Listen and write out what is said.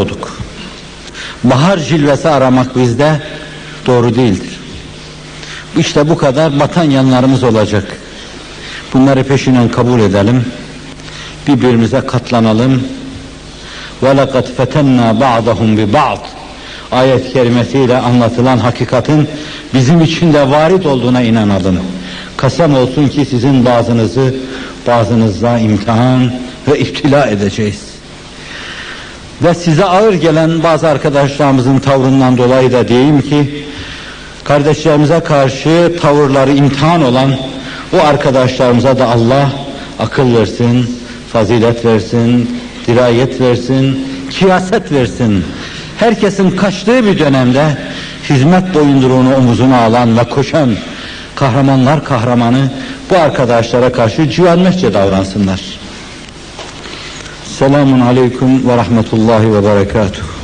olduk. Bahar cilvesi aramak bizde doğru değildir. İşte bu kadar batan yanlarımız olacak. Bunları peşinen kabul edelim. Birbirimize katlanalım. Ve lekad fetenna ba'dahum bi ba'd. Ayet-i kerimesiyle anlatılan hakikatin bizim için de varit olduğuna inanalım. Kasam olsun ki sizin bazınızı bazınızla imtihan ve iftila edeceğiz. Ve size ağır gelen bazı arkadaşlarımızın tavrından dolayı da diyeyim ki kardeşlerimize karşı tavırları imtihan olan bu arkadaşlarımıza da Allah akıl versin, fazilet versin, dirayet versin, kiyaset versin. Herkesin kaçtığı bir dönemde hizmet boyunduruğunu omuzuna alan ve koşan kahramanlar kahramanı bu arkadaşlara karşı civanmesçe davransınlar. Selamun aleyküm ve rahmetullahi ve berekatuhu.